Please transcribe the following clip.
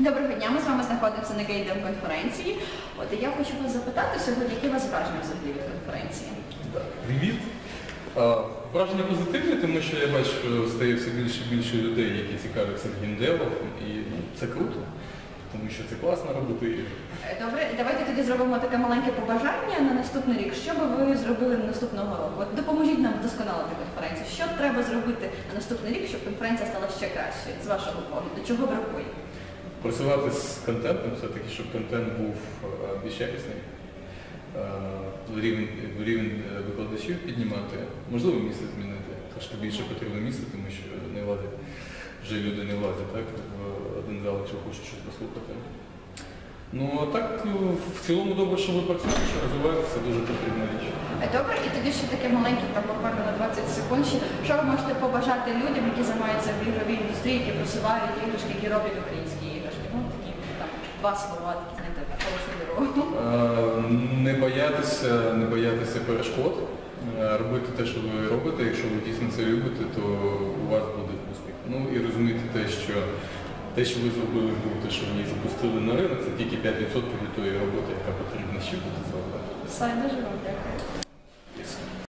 Доброго дня, ми з вами знаходимося на Гейдем конференції. От і я хочу вас запитати сьогодні, які у вас враження взагалі від конференції? Привіт. А, Враження позитивне, тому що я бачу, що стає все більше і більше людей, які цікавляться геймдевом, і ну, це круто, тому що це класно робити. Е, Добре, давайте тоді зробимо таке маленьке побажання на наступний рік. Що би ви зробили наступного року? От допоможіть нам треба зробити на наступний рік, щоб конференція стала ще кращою з вашого погляду? Чого бракує? Працювати з контентом, все-таки, щоб контент був е, більш якісний, е, рівень, рівень е, викладачів піднімати, можливо, місце змінити. Трошки більше потрібно місце, тому що не влазять, вже люди не влазять так, в один зал, якщо хочуть щось послухати. Ну а так е, в цілому добре, що ви працюєте, що розвиваєте, це дуже потрібна річ. Е, Добре, і тоді ще таке маленьке, там буквально на 20 секунд. ще. Що ви можете побажати людям, які займаються в ігровій індустрії, які просувають іграшки, які роблять українські іграшки? Ну, такі там два слова, такі, знаєте, хорошу дорогу. Е, Не боятися, не боятися перешкод, робити те, що ви робите. Якщо ви дійсно це любите, то у вас буде успіх. Ну і розуміти те, що те, що ви зробили те, що ми запустили на ринок, це тільки 5% від тої роботи, яка потрібна ще буде зробити. Все, дуже вам дякую.